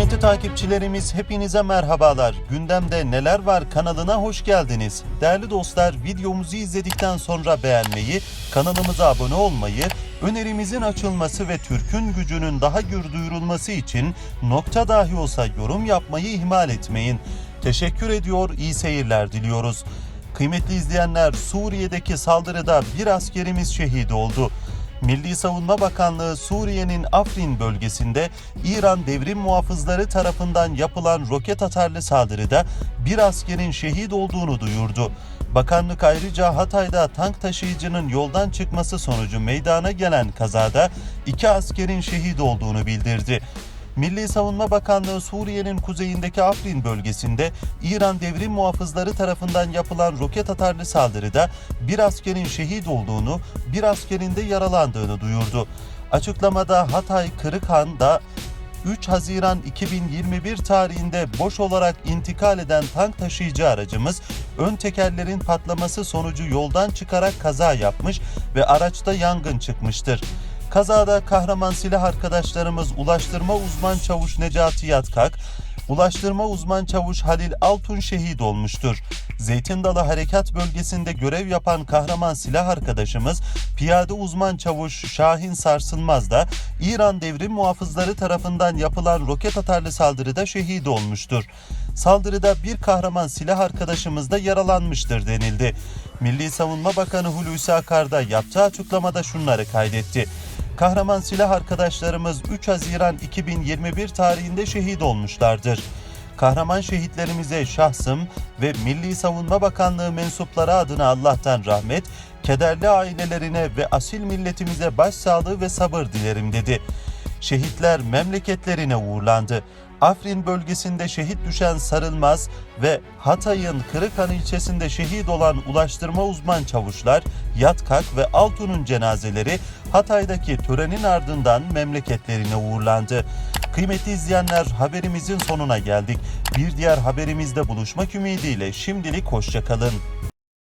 Kıymetli takipçilerimiz hepinize merhabalar. Gündemde neler var kanalına hoş geldiniz. Değerli dostlar videomuzu izledikten sonra beğenmeyi, kanalımıza abone olmayı, önerimizin açılması ve Türk'ün gücünün daha gür duyurulması için nokta dahi olsa yorum yapmayı ihmal etmeyin. Teşekkür ediyor, iyi seyirler diliyoruz. Kıymetli izleyenler Suriye'deki saldırıda bir askerimiz şehit oldu. Milli Savunma Bakanlığı Suriye'nin Afrin bölgesinde İran devrim muhafızları tarafından yapılan roket atarlı saldırıda bir askerin şehit olduğunu duyurdu. Bakanlık ayrıca Hatay'da tank taşıyıcının yoldan çıkması sonucu meydana gelen kazada iki askerin şehit olduğunu bildirdi. Milli Savunma Bakanlığı Suriye'nin kuzeyindeki Afrin bölgesinde İran devrim muhafızları tarafından yapılan roket atarlı saldırıda bir askerin şehit olduğunu, bir askerin de yaralandığını duyurdu. Açıklamada Hatay Kırıkhan'da 3 Haziran 2021 tarihinde boş olarak intikal eden tank taşıyıcı aracımız ön tekerlerin patlaması sonucu yoldan çıkarak kaza yapmış ve araçta yangın çıkmıştır. Kazada kahraman silah arkadaşlarımız Ulaştırma Uzman Çavuş Necati Yatkak, Ulaştırma Uzman Çavuş Halil Altun şehit olmuştur. Zeytin Dalı Harekat Bölgesi'nde görev yapan kahraman silah arkadaşımız Piyade Uzman Çavuş Şahin Sarsılmaz da İran devrim muhafızları tarafından yapılan roket atarlı saldırıda şehit olmuştur. Saldırıda bir kahraman silah arkadaşımız da yaralanmıştır denildi. Milli Savunma Bakanı Hulusi Akar da yaptığı açıklamada şunları kaydetti. Kahraman silah arkadaşlarımız 3 Haziran 2021 tarihinde şehit olmuşlardır. Kahraman şehitlerimize şahsım ve Milli Savunma Bakanlığı mensupları adına Allah'tan rahmet, kederli ailelerine ve asil milletimize başsağlığı ve sabır dilerim dedi. Şehitler memleketlerine uğurlandı. Afrin bölgesinde şehit düşen Sarılmaz ve Hatay'ın Kırıkhan ilçesinde şehit olan ulaştırma uzman çavuşlar Yatkak ve Altun'un cenazeleri Hatay'daki törenin ardından memleketlerine uğurlandı. Kıymetli izleyenler haberimizin sonuna geldik. Bir diğer haberimizde buluşmak ümidiyle şimdilik hoşçakalın.